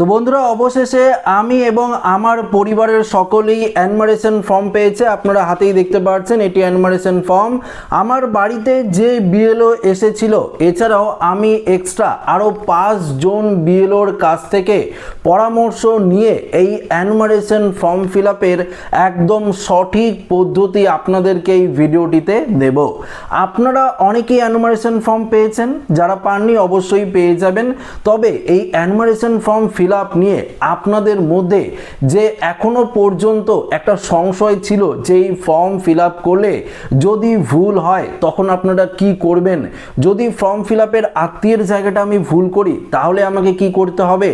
তো বন্ধুরা, অবশেষে আমি এবং আমার পরিবারের সকলেই অ্যানমারেশন ফর্ম পেয়েছে। আপনারা হাতেই দেখতে পাচ্ছেন, এটি অ্যানমারেশন ফর্ম। আমার বাড়িতে যে বিএলও এসেছিল, এছাড়াও আমি এক্সট্রা আরও পাঁচজন বিএলওর কাছ থেকে পরামর্শ নিয়ে এই অ্যানমারেশন ফর্ম ফিল আপের একদম সঠিক পদ্ধতি আপনাদেরকে এই ভিডিওটিতে দেব। আপনারা অনেকেই অ্যানুমারেশন ফর্ম পেয়েছেন, যারা পাননি অবশ্যই পেয়ে যাবেন। তবে এই অ্যানুমারেশন ফর্ম ফিল আপ নিয়ে আপনাদের মধ্যে যে এখনও পর্যন্ত একটা সংশয় ছিল যে এই ফর্ম ফিল আপ করলে যদি ভুল হয়, তখন আপনারা কি করবেন? যদি ফর্ম ফিল আপের আত্মীয়ের জায়গাটা আমি ভুল করি, তাহলে আমাকে কি করতে হবে?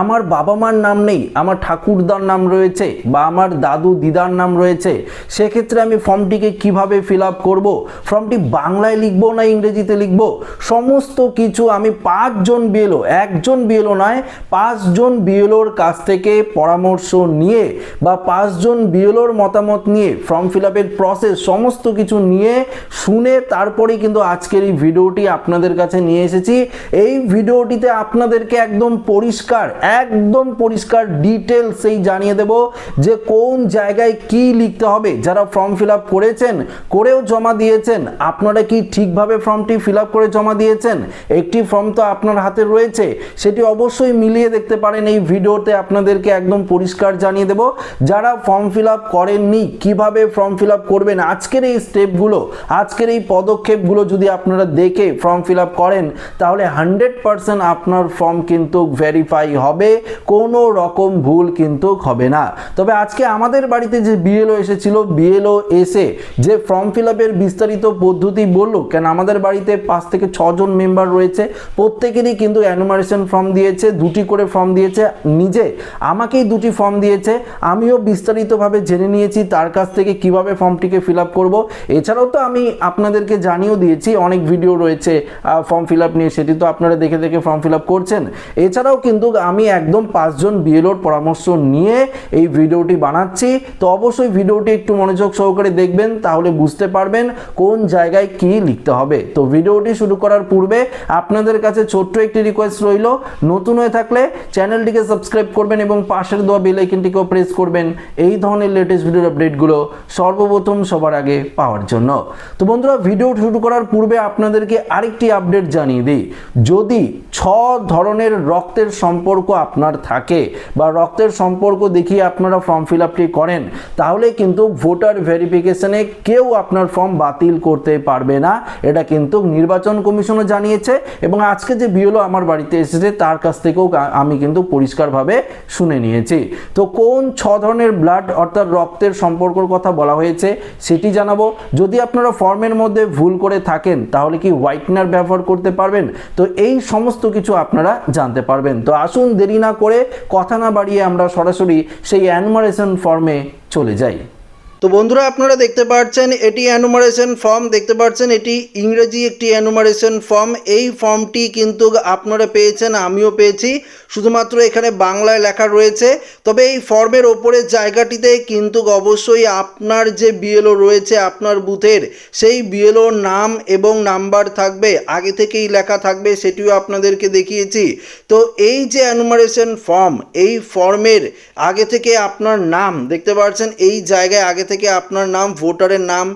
আমার বাবা মার নাম নেই, আমার ঠাকুরদার নাম রয়েছে বা আমার দাদু দিদার নাম রয়েছে, সেক্ষেত্রে আমি ফর্মটিকে কীভাবে ফিল আপ করব? ফর্মটি বাংলায় লিখব না ইংরেজিতে লিখব? সমস্ত কিছু আমি পাঁচজন বিএলও একজন বিএলও নয়, পাঁচজন বিএলওর কাছ থেকে পরামর্শ নিয়ে বা পাঁচজন বিএলওর মতামত নিয়ে, ফর্ম ফিল আপের প্রসেস সমস্ত কিছু নিয়ে শুনে তারপরেই কিন্তু আজকের এই ভিডিওটি আপনাদের কাছে নিয়ে এসেছি। এই ভিডিওটিতে আপনাদেরকে একদম পরিষ্কার একদম পরিষ্কার ডিটেলস এই জানিয়ে দেব যে কোন জায়গায় কি লিখতে হবে। যারা ফর্ম ফিল আপ করেছেন, করেও জমা দিয়েছেন, আপনারা কি ঠিকভাবে ফর্মটি ফিল আপ করে জমা দিয়েছেন? একটি ফর্ম তো আপনার হাতে রয়েছে, সেটি অবশ্যই মিলিয়ে দেখতে পারেন এই ভিডিওতে। আপনাদেরকে একদম পরিষ্কার জানিয়ে দেব, যারা ফর্ম ফিল আপ করেননি, কীভাবে ফর্ম ফিল আপ করবেন? আজকের এই স্টেপগুলো আজকের এই পদক্ষেপগুলো যদি আপনারা দেখে ফর্ম ফিল আপ করেন, তাহলে হান্ড্রেড পারসেন্ট আপনার ফর্ম কিন্তু ভেরিফাই হবে। কোনো রকম ভুল কিন্তু হবে না। তবে আজকে আমাদের বাড়িতে যে বিএলও এসেছিল বিএলও এসে যে ফর্ম ফিল আপের বিস্তারিত পদ্ধতি বলল, কেন আমাদের বাড়িতে পাঁচ থেকে ছজন মেম্বার রয়েছে, প্রত্যেকেরই কিন্তু অ্যানুমারেশন ফর্ম দিয়েছে, দুটি করে ফর্ম দিয়েছে, নিজে আমাকেই দুটি ফর্ম দিয়েছে, আমিও বিস্তারিতভাবে জেনে নিয়েছি তার কাছ থেকে কীভাবে ফর্মটিকে ফিল আপ করব। এছাড়াও তো আমি আপনাদেরকে জানিয়েও দিয়েছি, অনেক ভিডিও রয়েছে ফর্ম ফিল আপ নিয়ে, সেটি তো আপনারা দেখে দেখে ফর্ম ফিল আপ করছেন। এছাড়াও কিন্তু আমি একদম পাঁচজন বিএলওর পরামর্শ নিয়ে এই ভিডিওটি বানাচ্ছি। তো অবশ্যই ভিডিওটি একটু মনোযোগ সহকারে দেখবেন, তাহলে বুঝতে পারবেন কোন জায়গায় কি লিখতে হবে। তো ভিডিওটি শুরু করার পূর্বে আপনাদের কাছে ছোট্ট একটি রিকোয়েস্ট রইল, নতুন হয়ে থাকলে চ্যানেলটিকে সাবস্ক্রাইব করবেন এবং পাশের দেওয়া বেল আইকনটিকেও প্রেস করবেন। এই ধরনের লেটেস্ট ভিডিওর আপডেটগুলো সর্বপ্রথম সবার আগে পাওয়ার জন্য। তো বন্ধুরা ভিডিও শুরু করার পূর্বে আপনাদেরকে আরেকটি আপডেট জানিয়ে দিই। যদি ছ ধরনের রক্তের সম্পর্ক আপনার থাকে বা রক্তের সম্পর্ক দেখিয়ে আপনারা ফর্ম ফিল আপটি করেন, তাহলে কিন্তু ভোটার ভেরিফিকেশনে কেউ আপনার ফর্ম বাতিল করতে পারবে না। এটা কিন্তু নির্বাচন কমিশনও জানিয়েছে এবং আজকে যে বিএলও আমার বাড়িতে এসেছে, তার কাছ থেকেও আমি কিন্তু পরিষ্কারভাবে শুনে নিয়েছি। তো কোন ছ ধরনের ব্লাড অর্থাৎ রক্তের সম্পর্কর কথা বলা হয়েছে, সেটি জানাব। যদি আপনারা ফর্মের মধ্যে ভুল করে থাকেন, তাহলে কি হোয়াইটনার ব্যবহার করতে পারবেন? তো এই সমস্ত কিছু আপনারা জানতে পারবেন। তো আসুন দেরি না করে কথা না বাড়িয়ে আমরা সরাসরি সেই অ্যানমারেশন ফর্মে চলে যাই। তো বন্ধুরা আপনারা দেখতে পাচ্ছেন, এটি অ্যানুমারেশন ফর্ম দেখতে পাচ্ছেন, এটি ইংরেজি একটি অ্যানুমারেশন ফর্ম এই ফর্মটি কিন্তু আপনারা পেয়েছেন, আমিও পেয়েছি। শুধুমাত্র এখানে বাংলায় লেখা রয়েছে। তবে এই ফর্মের ওপরের জায়গাটিতে কিন্তু অবশ্যই আপনার যে বিএলও রয়েছে, আপনার বুথের, সেই বিএলওর নাম এবং নাম্বার থাকবে। আগে থেকেই লেখা থাকবে, সেটিও আপনাদেরকে দেখিয়েছি। তো এই যে অ্যানুমারেশন ফর্ম এই ফর্মের আগে থেকে আপনার নাম, দেখতে পাচ্ছেন, এই জায়গায় আগে থেকে আপনার নাম, ভোটারের নাম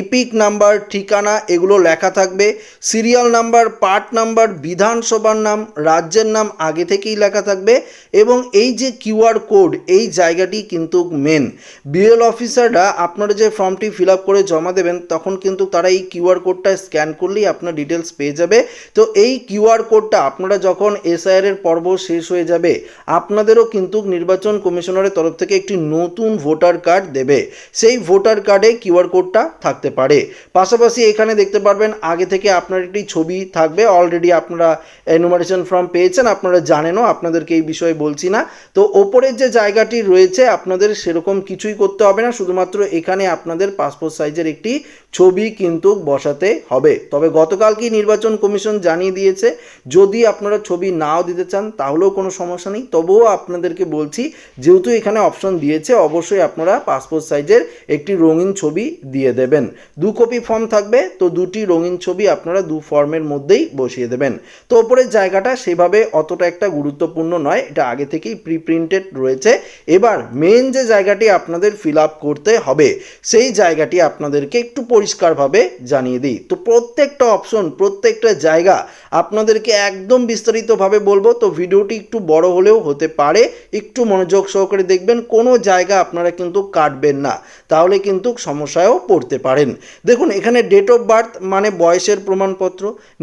ইপিক নাম্বার, ঠিকানা এগুলো লেখা থাকবে। সিরিয়াল নাম্বার, পার্ট নাম্বার, বিধানসভার নাম, রাজ্যের নাম আগে থেকেই লেখা থাকবে এবং এই যে কিউআর কোড, এই জায়গাটি কিন্তু মেন বিএল অফিসাররা আপনারা যে ফর্মটি ফিল আপ করে জমা দেবেন, তখন কিন্তু তারা এই কিউআর কোডটা স্ক্যান করলেই আপনার ডিটেলস পেয়ে যাবে। তো এই কিউআর কোডটা আপনারা যখন এসআইআর এর পর্ব শেষ হয়ে যাবে, আপনাদেরও কিন্তু নির্বাচন কমিশনারের তরফ থেকে একটি নতুন ভোটার কার্ড দেবে। সেই ভোটার কার্ডে কিউআর কোডটা থাকতে পারে। পাশাপাশি এখানে দেখতে পারবেন, আগে থেকে আপনার একটি ছবি থাকবে। অলরেডি আপনারা এনুমারেশন ফর্ম পেয়েছেন, আপনারা জানেনও, আপনাদেরকে এই বিষয়ে বলছি না। তো ওপরের যে জায়গাটি রয়েছে, আপনাদের সেরকম কিছুই করতে হবে না। শুধুমাত্র এখানে আপনাদের পাসপোর্ট সাইজের একটি ছবি কিন্তু বসাতে হবে। তবে গতকালকেই নির্বাচন কমিশন জানিয়ে দিয়েছে, যদি আপনারা ছবি নাও দিতে চান, তাহলেও কোনো সমস্যা নেই। তবুও আপনাদেরকে বলছি, যেহেতু এখানে অপশন দিয়েছে, অবশ্যই আপনারা পাসপোর্ট সাইজের একটি রঙিন ছবি দিয়ে দেবেন। দু কপি ফর্ম থাকবে, তো দুটি রঙিন ছবি আপনারা দু ফর্মের মধ্যেই বসিয়ে দেবেন। তো ওপরের জায়গাটা সেভাবে অতটা একটা গুরুত্বপূর্ণ নয়, এটা আগে থেকেই প্রি প্রিন্টেড রয়েছে। এবার মেন যে জায়গাটি আপনাদের ফিল আপ করতে হবে, সেই জায়গাটি আপনাদেরকে একটু পরিষ্কারভাবে জানিয়ে দিই। তো প্রত্যেকটা অপশন প্রত্যেকটা জায়গা আপনাদেরকে একদম বিস্তারিতভাবে বলব, তো ভিডিওটি একটু বড় হলেও হতে পারে। একটু মনোযোগ সহকারে দেখবেন, কোনো জায়গা আপনারা কিন্তু কাটবেন না। তাহলে কিন্তু সমস্যায়ও পড়তে পারেন। দেখুন, এখানে ডেট অফ বার্থ মানে বয়সের প্রমাণপত্র,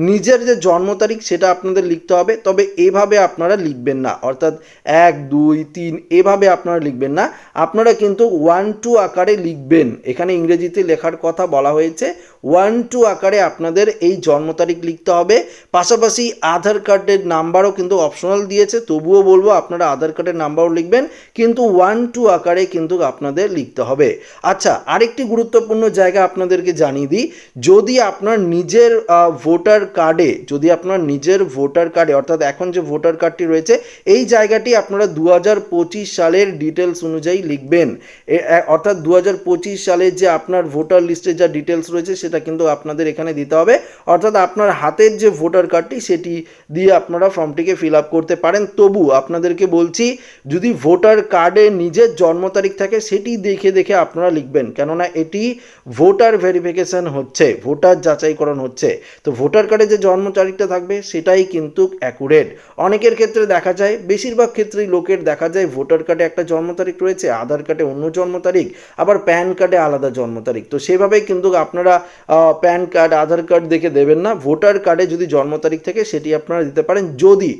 নিজের যে জন্ম তারিখ সেটা আপনাদের লিখতে হবে, তবে এভাবে আপনারা লিখবেন না। অর্থাৎ এক, দুই, তিন, এভাবে আপনারা লিখবেন না। আপনারা কিন্তু ওয়ান টু আকারে লিখবেন। এখানে ইংরেজিতে লেখার কথা বলা হয়েছে ওয়ান টু আকারে আপনাদের এই জন্ম তারিখ লিখতে হবে। পাশাপাশি আধার কার্ডের নাম্বারও কিন্তু অপশনাল দিয়েছে, তবুও বলব আপনারা আধার কার্ডের নাম্বারও লিখবেন, কিন্তু ওয়ান টু আকারে কিন্তু আপনাদের লিখতে হবে। আচ্ছা আরেকটি গুরুত্বপূর্ণ জায়গা আপনাদেরকে জানিয়ে দিই। যদি আপনার নিজের ভোটার কার্ডে যদি আপনার নিজের ভোটার কার্ডে অর্থাৎ এখন যে ভোটার কার্ডটি রয়েছে, এই জায়গাটি আপনারা দু হাজার পঁচিশ সালের ডিটেলস অনুযায়ী লিখবেন। অর্থাৎ দু হাজার পঁচিশ সালের যে আপনার ভোটার লিস্টে যা ডিটেলস রয়েছে, সেটা কিন্তু আপনাদের এখানে দিতে হবে। অর্থাৎ আপনার হাতের যে ভোটার কার্ডটি সেটি দিয়ে আপনারা ফর্মটিকে ফিল আপ করতে পারেন। তবু আপনাদেরকে বলছি, যদি ভোটার কার্ডে নিজের জন্ম তারিখ থাকে, সেটি দেখে দেখে আপনারা লিখবেন। কেননা এটি ভোটার ভেরিফিকেশন হচ্ছে ভোটার যাচাইকরণ হচ্ছে। তো ভোটার কার্ডে যে জন্ম তারিখটা থাকবে, সেটাই কিন্তু অ্যাকুরেট অনেকের ক্ষেত্রে দেখা যায়, বেশিরভাগ ক্ষেত্রেই লোকের দেখা যায় ভোটার কার্ডে একটা জন্ম তারিখ রয়েছে আধার কার্ডে অন্য জন্ম তারিখ, আবার প্যান কার্ডে আলাদা জন্ম তারিখ। তো সেভাবেই কিন্তু আপনারা প্যান কার্ড আধার কার্ড দেখে দেবেন না। ভোটার কার্ডে যদি জন্ম তারিখ থাকে, সেটি আপনারা দিতে পারেন। যদি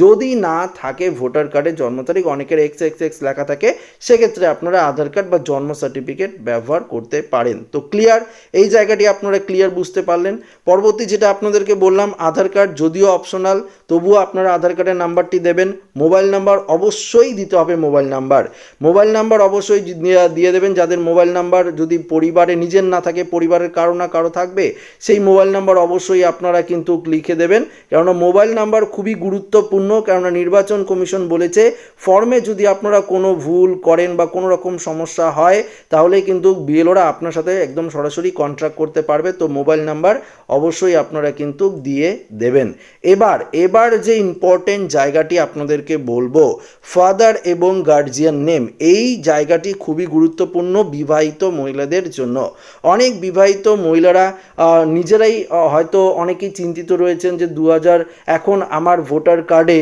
যদি না থাকে ভোটার কার্ডে জন্ম তারিখ, অনেকের এক্স এক্স এক্স লেখা থাকে, সেক্ষেত্রে আপনারা আধার কার্ড বা জন্ম সার্টিফিকেট ব্যবহার করতে পারেন। তো ক্লিয়ার এই জায়গাটি আপনারা ক্লিয়ার বুঝতে পারলেন। পরবর্তী যেটা আপনাদেরকে বললাম, আধার কার্ড যদিও অপশনাল তবুও আপনারা আধার কার্ডের নাম্বারটি দেবেন। মোবাইল নাম্বার অবশ্যই দিতে হবে মোবাইল নাম্বার মোবাইল নাম্বার অবশ্যই দিয়ে দেবেন। যাদের মোবাইল নাম্বার যদি পরিবারে নিজের না থাকে, পরিবারের কারও না কারও থাকবে, সেই মোবাইল নাম্বার অবশ্যই আপনারা কিন্তু লিখে দেবেন। কেননা মোবাইল নাম্বার খুবই গুরুত্বপূর্ণ, কেননা নির্বাচন কমিশন বলেছে ফর্মে যদি আপনারা কোনো ভুল করেন বা কোনো রকম সমস্যা হয় তাহলে কিন্তু বিএলওরা আপনার সাথে একদম সরাসরি কন্ট্রাক্ট করতে পারবে। তো মোবাইল নাম্বার অবশ্যই আপনারা কিন্তু দিয়ে দেবেন। এবার এবার যে ইম্পর্টেন্ট জায়গাটি আপনাদেরকে বলব ফাদার এবং গার্জিয়ান নেম এই জায়গাটি খুবই গুরুত্বপূর্ণ বিবাহিত মহিলাদের জন্য। অনেক বিবাহিত মহিলারা নিজেরাই হয়তো অনেকেই চিন্তিত রয়েছেন যে দু হাজার, এখন আমার ভোটার কার্ডে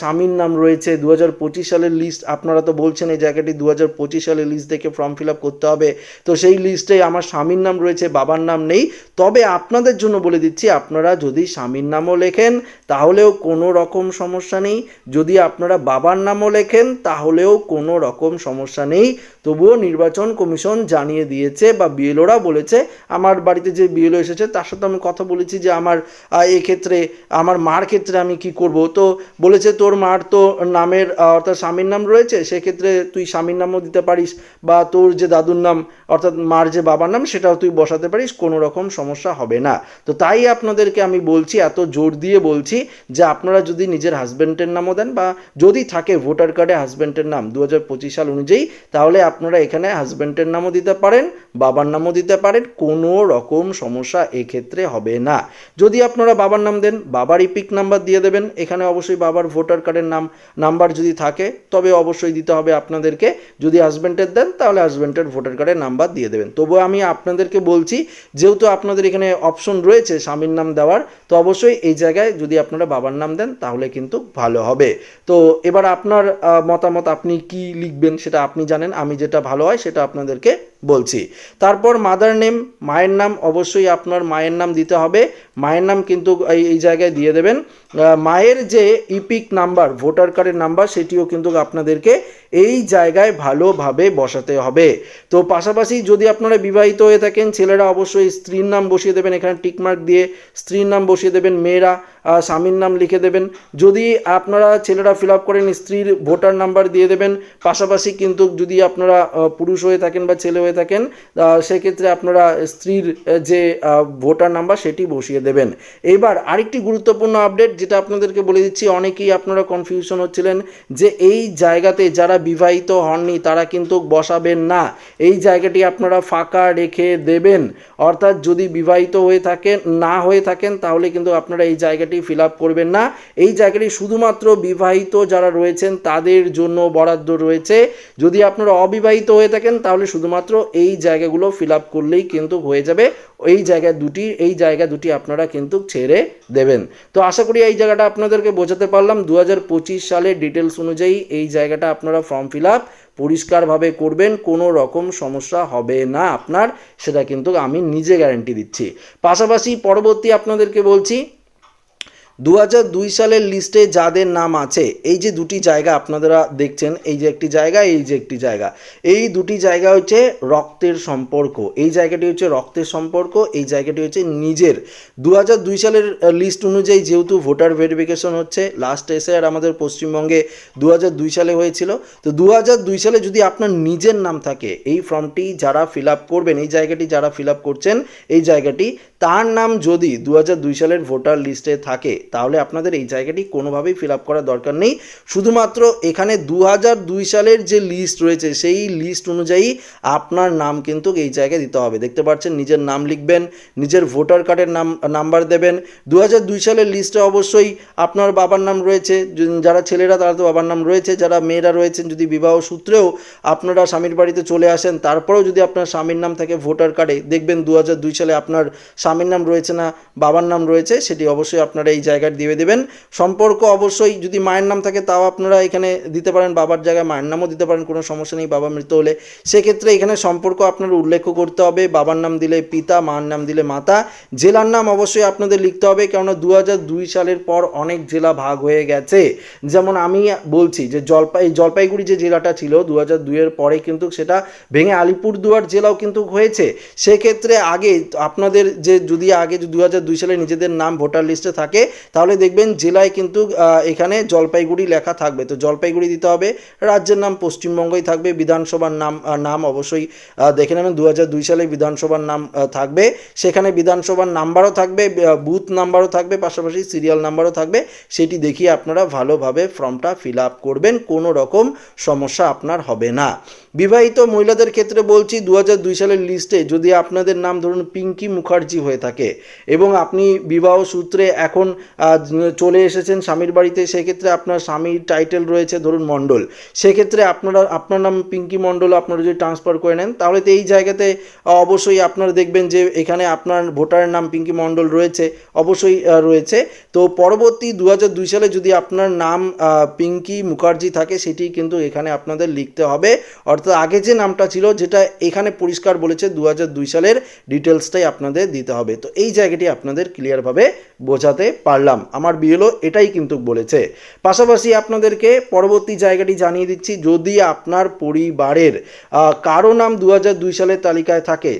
স্বামীর নাম রয়েছে, দু হাজার পঁচিশ সালের লিস্ট আপনারা তো বলছেন এই জায়গাটি দু হাজার পঁচিশ সালের লিস্ট দেখে ফর্ম ফিল আপ করতে হবে। তো সেই লিস্টে আমার স্বামীর নাম রয়েছে, বাবার নাম নেই। তবে আপনাদের জন্য বলে দিচ্ছি, আপনারা যদি স্বামীর নামও লেখেন, তাহলেও কোনো রকম সমস্যা নেই। যদি আপনারা বাবার নামও লেখেন, তাহলেও কোনো রকম সমস্যা নেই। তবুও নির্বাচন কমিশন জানিয়ে দিয়েছে বা বিএলওরা বলেছে, আমার বাড়িতে যে বিএলও এসেছে, তার সাথে আমি কথা বলেছি যে আমার এক্ষেত্রে, আমার মার ক্ষেত্রে আমি কি করব? তো বলেছে, তোর মার তো নামের অর্থাৎ স্বামীর নাম রয়েছে, সেক্ষেত্রে তুই স্বামীর নামও দিতে পারিস বা তোর যে দাদুর নাম, অর্থাৎ মার যে বাবার নাম, সেটাও তুই বসাতে পারিস, কোনো রকম সমস্যা হবে না। তো তাই আপনাদেরকে আমি বলছি, এত জোর দিয়ে বলছি যে আপনারা যদি নিজের হাজব্যান্ডের নামও দেন বা যদি থাকে ভোটার কার্ডে হাজব্যান্ডের নাম দু হাজার পঁচিশ সাল অনুযায়ী, তাহলে আপনারা এখানে হাজব্যান্ডের নামও দিতে পারেন, বাবার নামও দিতে পারেন, কোনো রকম সমস্যা এক্ষেত্রে হবে না। যদি আপনারা বাবার নাম দেন বাবার ইপিক নাম্বার দিয়ে দেবেন, এখানে অবশ্যই বাবার ভোটার কার্ডের নাম, নাম্বার যদি থাকে, তবে অবশ্যই দিতে হবে আপনাদেরকে। যদি হাজব্যান্ডের দেন, তাহলে হাজব্যান্ডের ভোটার কার্ডের নাম্বার দিয়ে দেবেন। তবুও আমি আপনাদেরকে বলছি, যেহেতু আপনাদের এখানে অপশন রয়েছে স্বামীর নাম দেওয়ার, তো অবশ্যই এই জায়গায় যদি আপনারা বাবার নাম দেন, তাহলে কিন্তু ভালো হবে। তো এবার আপনার মতামত আপনি কি লিখবেন সেটা আপনি জানেন, আমি যেটা ভালো হয় সেটা আপনাদেরকে বলছি। তারপর মাদার নেম মায়ের নাম অবশ্যই আপনার মায়ের নাম দিতে হবে। মায়ের নাম কিন্তু এই জায়গায় দিয়ে দেবেন। মায়ের যে ইপিক নাম্বার, ভোটার কার্ডের নাম্বার, সেটিও কিন্তু আপনাদেরকে এই জায়গায় ভালোভাবে বসাতে হবে। তো পাশাপাশি যদি আপনারা বিবাহিত হয়ে থাকেন, ছেলেরা অবশ্যই স্ত্রীর নাম বসিয়ে দেবেন, এখানে টিকমার্ক দিয়ে স্ত্রীর নাম বসিয়ে দেবেন, মেয়েরা। স্বামীর নাম লিখে দেবেন। যদি আপনারা ছেলেরা ফিল আপ করেন, স্ত্রীর ভোটার নাম্বার দিয়ে দেবেন, পাশাপাশি কিন্তু যদি আপনারা পুরুষ হয়ে থাকেন বা ছেলে হয়ে থাকেন সেক্ষেত্রে আপনারা স্ত্রীর যে ভোটার নাম্বার সেটি বসিয়ে দেবেন। এবার আরেকটি গুরুত্বপূর্ণ আপডেট যেটা আপনাদেরকে বলে দিচ্ছি, অনেকেই আপনারা কনফিউশন হচ্ছিলেন যে এই জায়গাতে যারা বিবাহিত হননি, তারা কিন্তু বসাবেন না। এই জায়গাটি আপনারা ফাঁকা রেখে দেবেন। অর্থাৎ যদি বিবাহিত হয়ে থাকেন, না হয়ে থাকেন, তাহলে কিন্তু আপনারা এই জায়গাটি ফিল আপ করবেন না। এই জায়গাটি শুধুমাত্র বিবাহিত যারা রয়েছেন, তাদের জন্য বরাদ্দ রয়েছে। যদি আপনারা অবিবাহিত হয়ে থাকেন, তাহলে শুধুমাত্র এই জায়গাগুলো ফিল আপ করলেই কিন্তু হয়ে যাবে। এই জায়গা দুটি, এই জায়গা দুটি আপনারা কিন্তু ছেড়ে দেবেন। তো আশা করি এই জায়গাটা আপনাদেরকে বোঝাতে পারলাম। দু সালের ডিটেলস অনুযায়ী এই জায়গাটা আপনারা ফর্ম ফিল আপ পরিষ্কারভাবে করবেন, কোনো রকম সমস্যা হবে না আপনার। সেটা কিন্তু আমি নিজে গ্যারেন্টি দিচ্ছি। পাশাপাশি পরবর্তী আপনাদেরকে বলছি দু দুই সালের লিস্টে যাদের নাম আছে, এই যে দুটি জায়গা আপনারা দেখছেন, এই যে একটি জায়গা, এই যে একটি জায়গা, এই দুটি জায়গা হচ্ছে রক্তের সম্পর্ক, এই জায়গাটি হচ্ছে রক্তের সম্পর্ক, এই জায়গাটি হচ্ছে নিজের। দু দুই সালের লিস্ট অনুযায়ী যেহেতু ভোটার ভেরিফিকেশন হচ্ছে লাস্ট এসে আর আমাদের পশ্চিমবঙ্গে দু দুই সালে হয়েছিল, তো দু দুই সালে যদি আপনার নিজের নাম থাকে, এই ফর্মটি যারা ফিল আপ করবেন, এই জায়গাটি যারা ফিল আপ করছেন, এই জায়গাটি, তার নাম যদি দু দুই সালের ভোটার লিস্টে থাকে তাহলে আপনাদের এই জায়গাটি কোনোভাবেই ফিল আপ করার দরকার নেই। শুধুমাত্র এখানে দু সালের যে লিস্ট রয়েছে, সেই লিস্ট অনুযায়ী আপনার নাম কিন্তু এই জায়গায় দিতে হবে। দেখতে পাচ্ছেন, নিজের নাম লিখবেন, নিজের ভোটার কার্ডের নাম, নাম্বার দেবেন। দু সালের লিস্টে অবশ্যই আপনার বাবার নাম রয়েছে যারা ছেলেরা তারা তো বাবার নাম রয়েছে, যারা মেয়েরা রয়েছেন, যদি বিবাহ সূত্রেও আপনারা স্বামীর বাড়িতে চলে আসেন, তারপরেও যদি আপনার স্বামীর নাম থাকে ভোটার কার্ডে, দেখবেন দু সালে আপনার স্বামীর নাম রয়েছে না, বাবার নাম রয়েছে, সেটি অবশ্যই আপনারা এই জায়গায় দিয়ে দেবেন। সম্পর্ক অবশ্যই যদি মায়ের নাম থাকে তাও আপনারা এখানে দিতে পারেন, বাবার জায়গায় মায়ের নামও দিতে পারেন, কোনো সমস্যা নেই, বাবা মৃত হলে। সেক্ষেত্রে এখানে সম্পর্ক আপনার উল্লেখ করতে হবে, বাবার নাম দিলে পিতা, মার নাম দিলে মাতা। জেলার নাম অবশ্যই আপনাদের লিখতে হবে, কেননা দু দুই সালের পর অনেক জেলা ভাগ হয়ে গেছে। যেমন আমি বলছি যে জলপাই জলপাইগুড়ি যে জেলাটা ছিল দু হাজার দুইয়ের পরে কিন্তু সেটা ভেঙে আলিপুরদুয়ার জেলাও কিন্তু হয়েছে। সেক্ষেত্রে আগে আপনাদের যে যদি আগে দু হাজার দুই সালে নিজেদের নাম ভোটার লিস্টে থাকে তাহলে দেখবেন জেলায় কিন্তু এখানে জলপাইগুড়ি লেখা থাকবে। তো জলপাইগুড়ি দিতে হবে, রাজ্যের নাম পশ্চিমবঙ্গই থাকবে, বিধানসভার নাম নাম অবশ্যই দেখে নেবেন দু দুই সালে বিধানসভার নাম থাকবে। সেখানে বিধানসভার নাম্বারও থাকবে বুথ নাম্বারও থাকবে, পাশাপাশি সিরিয়াল নাম্বারও থাকবে। সেটি দেখিয়ে আপনারা ভালোভাবে ফর্মটা ফিল আপ করবেন, কোনো রকম সমস্যা আপনার হবে না। বিবাহিত মহিলাদের ক্ষেত্রে বলছি দু দুই সালের লিস্টে যদি আপনাদের নাম ধরুন পিঙ্কি মুখার্জি হয়ে থাকে এবং আপনি বিবাহ সূত্রে এখন চলে এসেছেন স্বামীর বাড়িতে, সেক্ষেত্রে আপনার স্বামীর টাইটেল রয়েছে ধরুন মণ্ডল। সেক্ষেত্রে আপনারা, আপনার নাম পিঙ্কি মণ্ডল, আপনারা যদি ট্রান্সফার করে নেন, তাহলে তো এই জায়গাতে অবশ্যই আপনারা দেখবেন যে এখানে আপনার ভোটারের নাম পিঙ্কি মণ্ডল রয়েছে, অবশ্যই রয়েছে। তো পরবর্তী দু দুই সালে যদি আপনার নাম পিঙ্কি মুখার্জি থাকে, সেটি কিন্তু এখানে আপনাদের লিখতে হবে। অর্থাৎ আগে যে নামটা ছিল, যেটা এখানে পরিষ্কার বলেছে দু দুই সালের ডিটেলসটাই আপনাদের দিতে হবে। তো এই জায়গাটি আপনাদের ক্লিয়ারভাবে বোঝাতে পারলাম। আমার বিএলও এটাই কিন্তু বলেছে। পাশাপাশি আপনাদেরকে পরবর্তী জায়গাটি জানিয়ে দিচ্ছি, যদি আপনার পরিবারের কারও নাম দু দুই সালের তালিকায় থাকে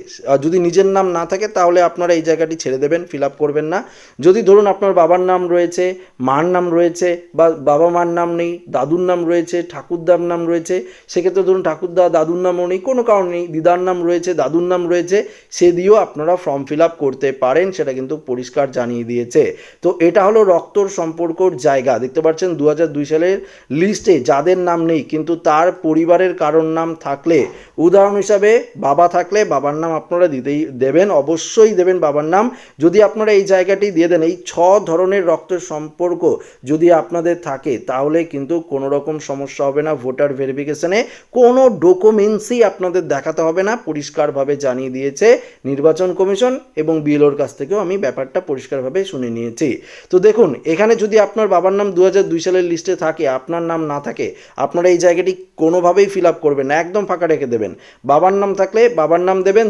যদি নিজের নাম না থাকে, তাহলে আপনারা এই জায়গাটি ছেড়ে দেবেন ফিল আপ করবেন না। যদি ধরুন আপনার বাবার নাম রয়েছে, মার নাম রয়েছে, বা বাবা মার নাম নেই, দাদুর নাম রয়েছে, ঠাকুরদার নাম রয়েছে, সেক্ষেত্রে ধরুন ঠাকুরদা দাদুর নামও নেই, কোনো কারণ নেই, দিদার নাম রয়েছে, দাদুর নাম রয়েছে, সে দিয়েও আপনারা ফর্ম ফিল আপ করতে পারেন, সেটা কিন্তু পরিষ্কার জানিয়ে দিয়েছে। তো এটা হলো রক্তর সম্পর্কর জায়গা, দেখতে পাচ্ছেন দু দুই সালের লিস্টে যাদের নাম নেই, কিন্তু তার পরিবারের কারোর নাম থাকলে, উদাহরণ হিসাবে বাবা থাকলে বাবার নাম আপনারা দিতেই দেবেন, অবশ্যই দেবেন বাবার নাম। যদি আপনারা এই জায়গাটি দিয়ে দেন, এই ছ ধরনের রক্তের সম্পর্ক যদি আপনাদের থাকে, তাহলে কিন্তু কোনো রকম সমস্যা হবে না, ভোটার ভেরিফিকেশনে কোনো ডকুমেন্টসই আপনাদের দেখাতে হবে না, পরিষ্কারভাবে জানিয়ে দিয়েছে নির্বাচন কমিশন এবং বিএলওর কাছ থেকেও আমি ব্যাপারটা পরিষ্কারভাবে শুনে নিয়েছি। তো দেখুন, এখানে যদি আপনার বাবার নাম দু সালের লিস্টে থাকে, আপনার নাম না থাকে, আপনারা এই জায়গাটি কোনোভাবেই ফিল আপ করবেন না, একদম ফাঁকা রেখে দেবেন। বাবার নাম থাকলে বাবার নাম দেবেন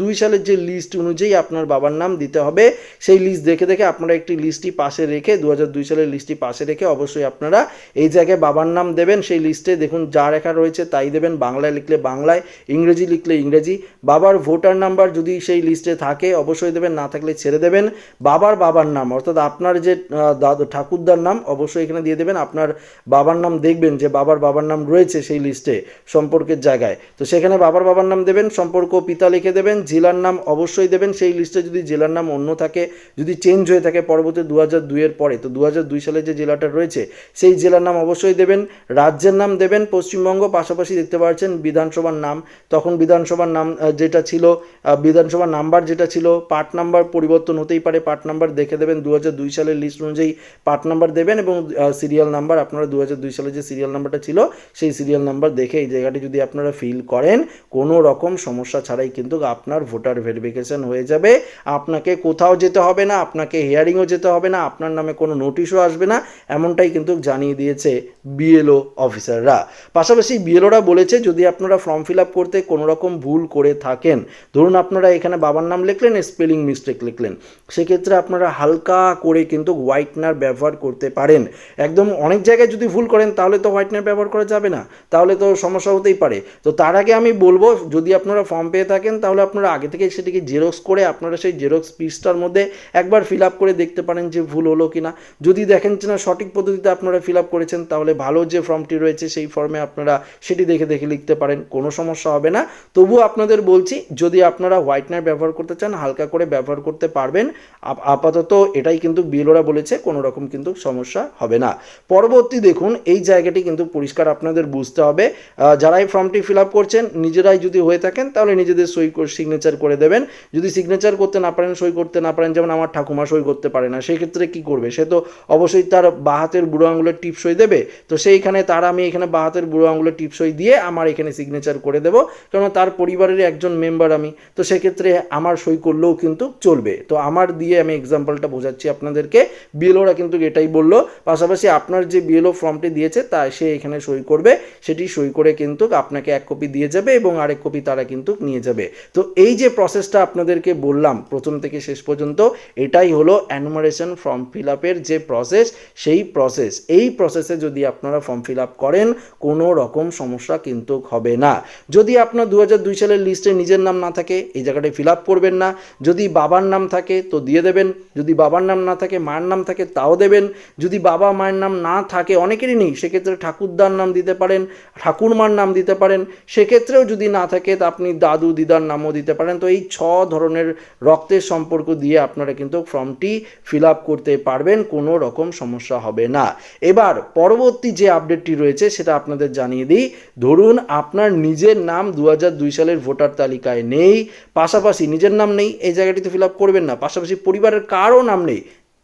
দু সালের যে লিস্ট অনুযায়ী আপনার বাবার নাম দিতে হবে, সেই লিস্ট দেখে দেখে আপনারা একটি লিস্টটি পাশে রেখে দু সালের লিস্টটি পাশে রেখে অবশ্যই আপনারা এই জায়গায় বাবার নাম দেবেন, সেই লিস্টে দেখুন যা রেখা রয়েছে তাই দেবেন বাংলায় লিখলে বাংলায়, ইংরেজি লিখলে ইংরেজি। বাবার ভোটার নাম্বার যদি সেই লিস্টে থাকে, অবশ্যই দেবেন, না থাকলে ছেড়ে দেবেন। বাবার বাবার নাম, অর্থাৎ আপনার যে ঠাকুরদার নাম, অবশ্যই এখানে দিয়ে দেবেন। আপনার বাবার নাম দেখবেন যে বাবার বাবার নাম রয়েছে সেই লিস্টে, সম্পর্কের জায়গায়। তো সেখানে বাবার বাবার নাম দেবেন, সম্পর্ক পিতা লিখে দেবেন, জেলার নাম অবশ্যই দেবেন। সেই লিস্টে যদি জেলার নাম অন্য থাকে, যদি চেঞ্জ হয়ে থাকে পরবর্তী দু হাজার দুইয়ের পরে, তো দু হাজার দুই সালে যে জেলাটা রয়েছে, সেই জেলার নাম অবশ্যই দেবেন। রাজ্যের নাম দেবেন পশ্চিমবঙ্গ, পাশাপাশি দেখতে পাচ্ছেন বিধানসভার নাম, তখন বিধানসভার নাম যেটা ছিল বিধানসভার নাম্বার যেটা ছিল পার্ট নাম্বার পরিবর্তন হতেই পারে পার্ট নাম্বার দেখে দেবেন দু হাজার দুই সালের লিস্ট অনুযায়ী পার্ট নাম্বার দেবেন এবং সিরিয়াল নাম্বার আপনারা দু হাজার দুই সালে যে সিরিয়াল নাম্বারটা ছিল, সেই সিরিয়াল নাম্বার দেখে এই জায়গাটি যদি আপনারা ফিল করেন, কোনো রকম সমস্যা ছাড়াই কিন্তু আপনার ভোটার ভেরিফিকেশন হয়ে যাবে। আপনাকে কোথাও যেতে হবে না, আপনাকে হিয়ারিংও যেতে হবে না, আপনার নামে কোনো নোটিশও আসবে না, এমনটাই কিন্তু জানিয়ে দিয়েছে বিএলও অফিসাররা পাশাপাশি বিএলওরা বলেছে যদি আপনারা ফর্ম ফিল আপ করতে কোনো রকম ভুল করে থাকেন, ধরুন আপনারা এখানে বাবার নাম লিখলেন স্পেলিং মিস্টেক লিখলেন, সেক্ষেত্রে আপনারা হালকা করে কিন্তু হোয়াইটনার ব্যবহার করতে পারেন। একদম অনেক জায়গায় যদি ভুল করেন, তাহলে তো হোয়াইটনার ব্যবহার করা যাবে না, তাহলে তো সমস্যা হতেই পারে। তো তার আগে আমি বলব, যদি আপনারা ফর্ম পেয়ে থাকেন, তাহলে আপনারা আগে থেকে সেটিকে জেরক্স করে আপনারা সেই জেরক্স পিসটার মধ্যে একবার ফিল আপ করে দেখতে পারেন যে ভুল হলো কি না যদি দেখেন যে না সঠিক পদ্ধতিতে আপনারা ফিল আপ করেছেন, তাহলে ভালো যে ফর্মটি রয়েছে, সেই ফর্মে আপনারা সেটি দেখে দেখে লিখতে পারেন কোনো সমস্যা হবে না। তবুও আপনাদের বলছি যদি আপনারা হোয়াইটনার ব্যবহার করতে চান হালকা করে ব্যবহার করতে পারবেন। আপাতত এটাই কিন্তু বিএলওরা বলেছে কোনো রকম কিন্তু সমস্যা হবে না। পরবর্তী দেখুন এই জায়গাটি কিন্তু পরিষ্কার আপনাদের বুঝতে হবে। আহ, যারা এই ফর্মটি ফিল আপ করছেন নিজেরাই যদি হয়ে থাকেন তাহলে নিজেদের সই সিগনেচার করে দেবেন। যদি সিগনেচার করতে না পারেন সই করতে না পারেন যেমন আমার ঠাকুমা সই করতে পারে না সেই ক্ষেত্রে কি করবে? সে তো অবশ্যই তার বাঁ হাতের বুড়ো আঙুলের টিপ সই দেবে। তো সেইখানে তার আমি এখানে বাঁ হাতের বুড়ো আঙুলের টিপ সই দিয়ে আমার এখানে সিগনেচার করে দেবো। কেননা তার পরিবারের একজন মেম্বার আমি। তো সেক্ষেত্রে আমার সই করলেও কিন্তু চলবে। তো আমার দিয়ে আমি এক্সাম্পলটা বোঝাচ্ছি আপনাদেরকে। বিএলওরা কিন্তু এটাই বলল। পাশাপাশি আপনার যে বিএলও ফর্মটি দিয়েছে, তা সে এখানে সই করবে। সেটি সই করে কিন্তু আপনাকে এক কপি দিয়ে যাবে এবং আরেক কপি তারা কিন্তু নিয়ে যাবে। তো এই যে প্রসেসটা আপনাদেরকে বললাম, প্রথম থেকে শেষ পর্যন্ত, এটাই হলো অ্যানুমারেশন ফর্ম ফিল আপের যে প্রসেস সেই প্রসেস এই প্রসেসে যদি আপনারা ফর্ম ফিল আপ করেন, কোনো রকম সমস্যা কিন্তু হবে না। যদি আপনার দু দুই সালের লিস্টে নিজের নাম না থাকে, এই জায়গাটায় ফিল আপ করবেন না। যদি বাবার নাম থাকে, তো দিয়ে দেবেন। যদি বাবার নাম না থাকে, মায়ের নাম থাকে, তাও দেবেন। যদি বাবা মায়ের নাম না থাকে, অনেকেরই নেই, সেক্ষেত্রে ঠাকুরদার নাম দিতে পারেন, ঠাকুরমার নাম দিতে পারেন। সেক্ষেত্রেও যদি না থাকে, তা আপনি দাদু, দিদার নামও দিতে পারেন। তো এই ছ ধরনের রক্তের সম্পর্ক দিয়ে আপনারা কিন্তু ফর্মটি ফিল আপ করতে পারবেন, কোনো রকম সমস্যা হবে না। এবার পরবর্তী যে আপডেটটি রয়েছে, সেটা আপনাদের জানিয়ে দিই। ধরুন আপনার নিজের নাম দু দুই সালের ভোটার তালিকায় নেই, পাশাপাশি নিজের নাম নেই, এই জায়গাটিতে ফিল আপ করবেন না। পাশাপাশি পরিবারের কারও নাম নেই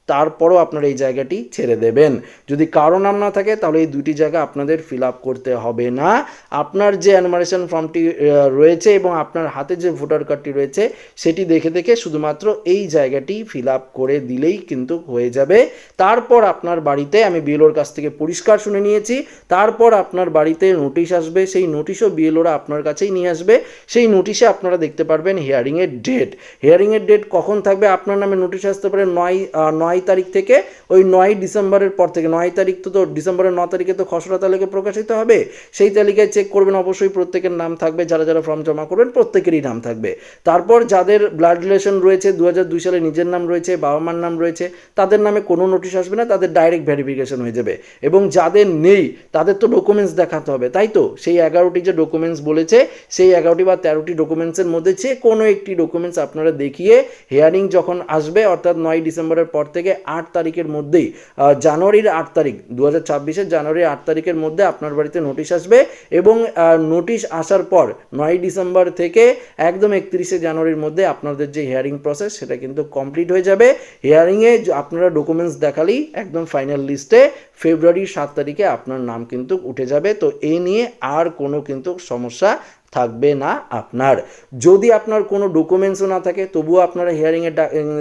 তারপরও আপনারা এই জায়গাটি ছেড়ে দেবেন। যদি কারও নাম না থাকে তাহলে এই দুটি জায়গা আপনাদের ফিল আপ করতে হবে না। আপনার যে অ্যানিমারেশন ফর্মটি রয়েছে এবং আপনার হাতে যে ভোটার কার্ডটি রয়েছে সেটি দেখে দেখে শুধুমাত্র এই জায়গাটি ফিল আপ করে দিলেই কিন্তু হয়ে যাবে। তারপর আপনার বাড়িতে আমি বিএলওর কাছ থেকে পরিষ্কার শুনে নিয়েছি তারপর আপনার বাড়িতে নোটিশ আসবে সেই নোটিশও বিএলওরা আপনার কাছেই নিয়ে আসবে। সেই নোটিশে আপনারা দেখতে পারবেন হিয়ারিংয়ের ডেট হিয়ারিংয়ের ডেট কখন থাকবে? আপনার নামে নোটিশ আসতে পারে নয় আহ, নয় তারিখ থেকে ওই নয় ডিসেম্বরের পর থেকে, নয় তারিখ তো তো ডিসেম্বরের ন তারিখে তো খসড়া তালিকা প্রকাশিত হবে, সেই তালিকায় চেক করবেন, অবশ্যই প্রত্যেকের নাম থাকবে, যারা যারা ফর্ম জমা করবেন প্রত্যেকেরই নাম থাকবে। তারপর যাদের ব্লাড রিলেশন রয়েছে দু দুই সালে নিজের নাম রয়েছে, বাবা মার নাম রয়েছে, তাদের নামে কোনো নোটিশ আসবে না, তাদের ডাইরেক্ট ভেরিফিকেশন হয়ে যাবে। এবং যাদের নেই, তাদের তো ডকুমেন্টস দেখাতে হবে, তাই তো? সেই এগারোটি যে ডকুমেন্টস বলেছে, সেই এগারোটি বা তেরোটি ডকুমেন্টসের মধ্যে যে কোনো একটি ডকুমেন্টস আপনারা দেখিয়ে হিয়ারিং যখন আসবে, অর্থাৎ নয় ডিসেম্বরের পর থেকে আট তারিখের মধ্যেই জানুয়ারির আট তারিখ দু হাজার ছাব্বিশের জানুয়ারির আট তারিখের মধ্যে আপনার বাড়িতে নোটিশ আসবে এবং নোটিশ আসার পর নয় ডিসেম্বর থেকে একদম একত্রিশে জানুয়ারির মধ্যে আপনাদের যে হিয়ারিং প্রসেস সেটা কিন্তু কমপ্লিট হয়ে যাবে। হিয়ারিংয়ে আপনারা ডকুমেন্টস দেখালেই একদম ফাইনাল লিস্টে ফেব্রুয়ারির সাত তারিখে আপনার নাম কিন্তু উঠে যাবে। তো এই নিয়ে আর কোনো কিন্তু সমস্যা থাকবে না আপনার। যদি আপনার কোনো ডকুমেন্টসও না থাকে, তবুও আপনারা হিয়ারিংয়ে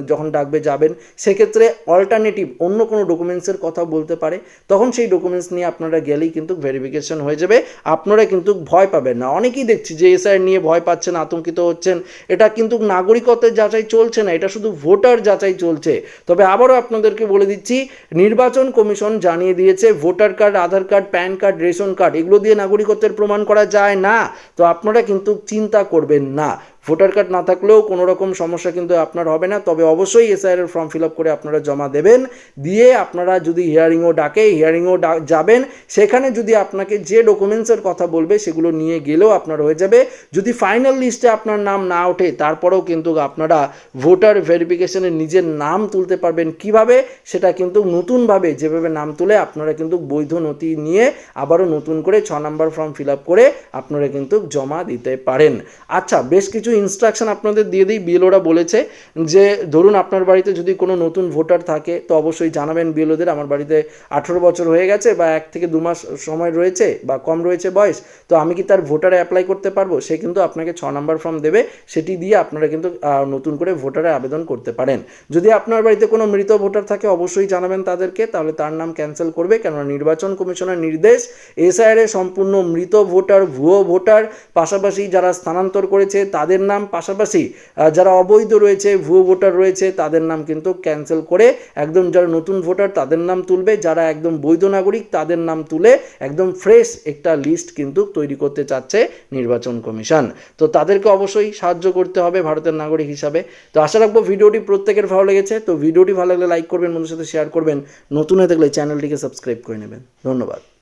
যখন ডাকবে যাবেন, সেক্ষেত্রে অল্টারনেটিভ অন্য কোনো ডকুমেন্টসের কথা বলতে পারে, তখন সেই ডকুমেন্টস নিয়ে আপনারা গেলেই কিন্তু ভেরিফিকেশন হয়ে যাবে। আপনারা কিন্তু ভয় পাবেন না। অনেকেই দেখছি যে এসআই নিয়ে ভয় পাচ্ছেন, আতঙ্কিত হচ্ছেন। এটা কিন্তু নাগরিকত্বের যাচাই চলছে না, এটা শুধু ভোটার যাচাই চলছে। তবে আবারও আপনাদেরকে বলে দিচ্ছি, নির্বাচন কমিশন জানিয়ে দিয়েছে, voter card, Aadhaar card, PAN card, ration card, এগুলো দিয়ে নাগরিকত্বের প্রমাণ করা যায় না। তো আপনারা কিন্তু চিন্তা করবেন না। ভোটার কার্ড না থাকলেও কোনো রকম সমস্যা কিন্তু আপনার হবে না। তবে অবশ্যই এসআইআর এর ফর্ম ফিল আপ করে আপনারা জমা দেবেন। দিয়ে আপনারা যদি হিয়ারিংও ডাকে হিয়ারিংও যাবেন, সেখানে যদি আপনাকে যে ডকুমেন্টসের কথা বলবে, সেগুলো নিয়ে গেলেও আপনার হয়ে যাবে। যদি ফাইনাল লিস্টে আপনার নাম না ওঠে, তারপরেও কিন্তু আপনারা ভোটার ভেরিফিকেশনে নিজের নাম তুলতে পারবেন কীভাবে, সেটা কিন্তু নতুনভাবে যেভাবে নাম তুলে, আপনারা কিন্তু বৈধ নথি নিয়ে আবারও নতুন করে ছ নম্বর ফর্ম ফিল আপ করে আপনারা কিন্তু জমা দিতে পারেন। আচ্ছা বেশ কিছু ইনস্ট্রাকশন আপনাদের দিয়ে দিই। বিএলওরা বলেছে যে, ধরুন আপনার বাড়িতে যদি কোনো নতুন ভোটার থাকে, তো অবশ্যই জানাবেন বিএলওদের আমার বাড়িতে আঠেরো বছর হয়ে গেছে বা এক থেকে দু মাস সময় রয়েছে বা কম রয়েছে বয়স, তো আমি কি তার ভোটারে অ্যাপ্লাই করতে পারব? সে কিন্তু আপনাকে ছ নম্বর ফর্ম দেবে। সেটি দিয়ে আপনারা কিন্তু নতুন করে ভোটারে আবেদন করতে পারেন। যদি আপনার বাড়িতে কোনো মৃত ভোটার থাকে, অবশ্যই জানাবেন তাদেরকে। তাহলে তার নাম ক্যান্সেল করবে। কেননা নির্বাচন কমিশনের নির্দেশ এসআইআর সম্পূর্ণ মৃত ভোটার, ভুয়ো ভোটার, পাশাপাশি যারা স্থানান্তর করেছে, তাদের নাম পাশাপাশি যারা অবৈধ রয়েছে, ভুয়ো ভোটার রয়েছে, তাদের নাম কিন্তু ক্যান্সেল করে একদম যারা নতুন ভোটার তাদের নাম তুলবে, যারা একদম বৈধ নাগরিক তাদের নাম তুলে একদম ফ্রেশ একটা লিস্ট কিন্তু তৈরি করতে চাচ্ছে নির্বাচন কমিশন। তো তাদেরকে অবশ্যই সাহায্য করতে হবে ভারতের নাগরিক হিসাবে। তো আশা রাখব ভিডিওটি প্রত্যেকের ভালো লেগেছে। তো ভিডিওটি ভালো লাগলে লাইক করবেন বন্ধুর সাথে শেয়ার করবেন। নতুন হয়ে থাকলে চ্যানেলটিকে সাবস্ক্রাইব করে নেবেন। ধন্যবাদ।